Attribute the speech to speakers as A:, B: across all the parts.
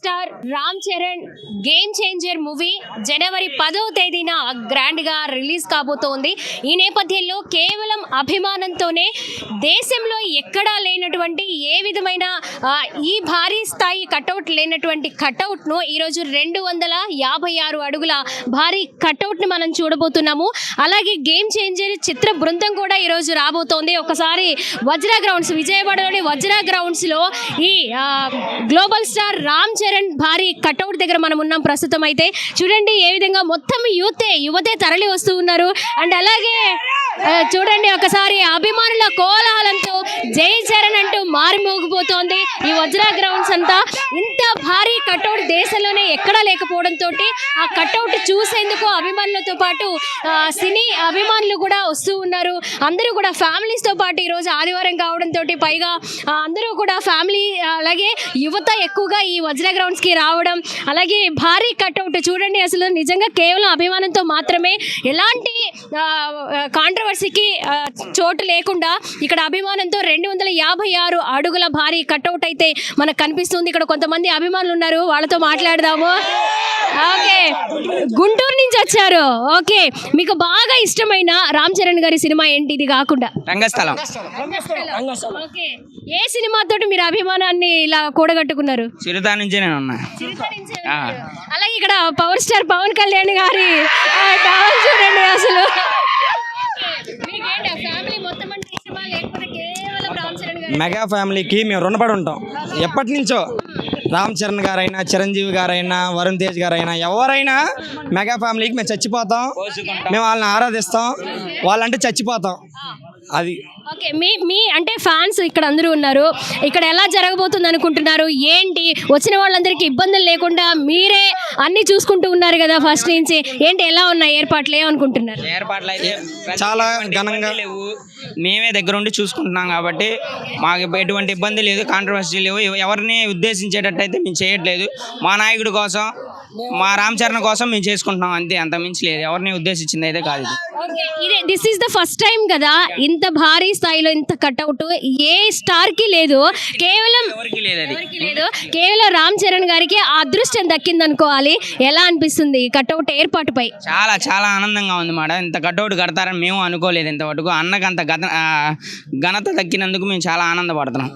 A: Star Ram Charan game changer movie జనవరి పదవ తేదీన గ్రాండ్గా రిలీజ్ కాబోతోంది. ఈ నేపథ్యంలో కేవలం అభిమానంతోనే దేశంలో ఎక్కడా లేనటువంటి ఏ విధమైన ఈ భారీ స్థాయి కటౌట్ లేనటువంటి కటౌట్ను ఈరోజు రెండు వందల యాభై ఆరు అడుగుల భారీ కటౌట్ మనం చూడబోతున్నాము. అలాగే గేమ్ చేంజర్ చిత్ర బృందం కూడా ఈరోజు రాబోతోంది. ఒకసారి వజ్ర గ్రౌండ్స్ విజయవాడలోని వజ్ర గ్రౌండ్స్లో ఈ గ్లోబల్ స్టార్ రామ్ చరణ్ భారీ కటౌట్ దగ్గర మనం ఉన్నాం ప్రస్తుతం అయితే చూడండి ఏ విధంగా మొత్తం యూతే యువతే తరలి వస్తూ ఉన్నారు. అండ్ అలాగే చూడండి ఒకసారి అభిమానుల కోలాహలంతో జై చరణ్ అంటూ మారిమోగిపోతోంది. ఈ వజ్ర గ్రౌండ్స్ అంతా ఇంత భారీ కటౌట్ దేశంలోనే ఎక్కడా లేకపోవడంతో ఆ కటౌట్ చూసేందుకు అభిమానులతో పాటు సినీ అభిమానులు కూడా వస్తూ ఉన్నారు. అందరూ కూడా ఫ్యామిలీస్తో పాటు ఈరోజు ఆదివారం కావడంతో పైగా అందరూ కూడా ఫ్యామిలీ అలాగే యువత ఎక్కువగా ఈ వజ్ర గ్రౌండ్స్కి రావడం అలాగే భారీ కట్అవుట్ చూడండి అసలు నిజంగా కేవలం అభిమానంతో మాత్రమే ఎలాంటి కాంట్రవర్సీకి చోటు లేకుండా ఇక్కడ అభిమానంతో రెండు వందల యాభై ఆరు అడుగుల భారీ కట్అవుట్ అయితే మనకు కనిపిస్తుంది. ఇక్కడ కొంతమంది అభిమానులు ఉన్నారు వాళ్ళతో మాట్లాడదాము. ఓకే. గుంటూరు నుంచి వచ్చారు. ఓకే. మీకు బాగా ఇష్టమైన రామ్ చరణ్ గారి సినిమా ఏంటి? ఇది కాకుండా.
B: రంగస్థలం.
A: ఓకే. ఏ సినిమాతోటి మీరు అభిమానాన్ని ఇలా కూడగట్టుకున్నారు?
B: చిరుతా నుంచే నేను ఉన్నా.
A: అలాగే ఇక్కడ పవర్ స్టార్ పవన్ కళ్యాణ్ గారి చూడండి అసలు మీకేంటి ఫ్యామిలీ మొత్తం అంటే ఇష్టమా లేకపోతే కేవలం రామ్ చరణ్ గారి
C: మెగా ఫ్యామిలీకి మేము రుణపడి ఉంటాం. ఎప్పటి నుంచో రామ్ చరణ్ గారైనా చిరంజీవి గారైనా వరుణ్ తేజ్ గారైనా ఎవరైనా మెగా ఫ్యామిలీకి మేము చచ్చిపోతాం. మేము వాళ్ళని ఆరాధిస్తాం. వాళ్ళంటే చచ్చిపోతాం. అది
A: ఓకే మీ మీ అంటే ఫ్యాన్స్ ఇక్కడ అందరూ ఉన్నారు. ఇక్కడ ఎలా జరగబోతుంది అనుకుంటున్నారు? ఏంటి? వచ్చిన వాళ్ళందరికీ ఇబ్బందులు లేకుండా మీరే అన్ని చూసుకుంటూ ఉన్నారు కదా ఫస్ట్ నుంచి. ఏంటి ఎలా ఉన్నాయి ఏర్పాట్లు? ఏమనుకుంటున్నారు?
B: ఏర్పాట్లు అయితే
C: చాలా ఘనంగా-
B: లేవు. మేమే దగ్గరుండి చూసుకుంటున్నాం కాబట్టి మాకు ఎటువంటి ఇబ్బంది లేదు కాంట్రవర్సీ లేవు. ఎవ- ఎవరిని ఉద్దేశించేటట్టు అయితే మేము చేయట్లేదు. మా నాయకుడి కోసం మా రామ్ చరణ్ కోసం మేము చేసుకుంటున్నాం అంతే. అంత మించి లేదు. ఎవరిని ఉద్దేశించింది అయితే కాదు ఇది.
A: ఇదే this is the first time కదా ఇంత భారీ స్థాయిలో ఇంత కట్అవుట్ ఏ స్టార్కి లేదు. కేవలం
B: ఎవరికి లేదు అది.
A: ఎవరికీ లేదు. కేవలం రామ్ చరణ్ గారికి ఆ అదృష్టం దక్కింది అనుకోవాలి ఎలా అనిపిస్తుంది కట్అవుట్ ఏర్పాటుపై?
B: చాలా చాలా ఆనందంగా ఉంది మేడం. ఇంత కటౌట్ కడతారని మేము అనుకోలేదు ఇంతవరకు. అన్నకు అంత గత ఆ, ఘనత దక్కినందుకు మేము చాలా ఆనందపడుతున్నాం.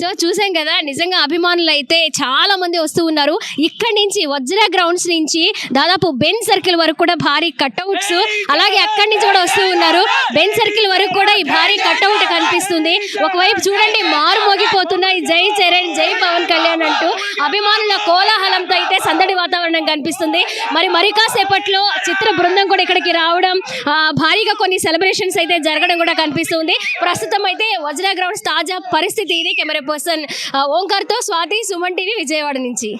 A: సో చూసాం కదా నిజంగా అభిమానులు అయితే చాలా మంది వస్తూ ఉన్నారు. ఇక్కడి నుంచి వజ్ర గ్రౌండ్స్ నుంచి దాదాపు బెన్ సర్కిల్ వరకు కూడా భారీ కట్అవుట్స్ అలాగే అక్కడి నుంచి కూడా వస్తూ ఉన్నారు. బెన్ సర్కిల్ వరకు కూడా ఈ భారీ కట్అవుట్ కనిపిస్తుంది. ఒకవైపు చూడండి మారు మోగిపోతున్న ఈ జై చరణ్ జై పవన్ కళ్యాణ్ అంటూ అభిమానుల కోలాహలంతో అయితే సందడి వాతావరణం కనిపిస్తుంది. మరి మరి కాసేపట్లో చిత్ర బృందం కూడా ఇక్కడికి రావడం భారీగా కొన్ని సెలబ్రేషన్స్ అయితే జరగడం కూడా కనిపిస్తుంది. ప్రస్తుతం అయితే వజ్ర గ్రౌండ్స్ తాజా పరిస్థితి ఇది. కెమెరా పర్సన్ ఓంకార్తో స్వాతి సుమన్ టీవీ విజయవాడ నుంచి.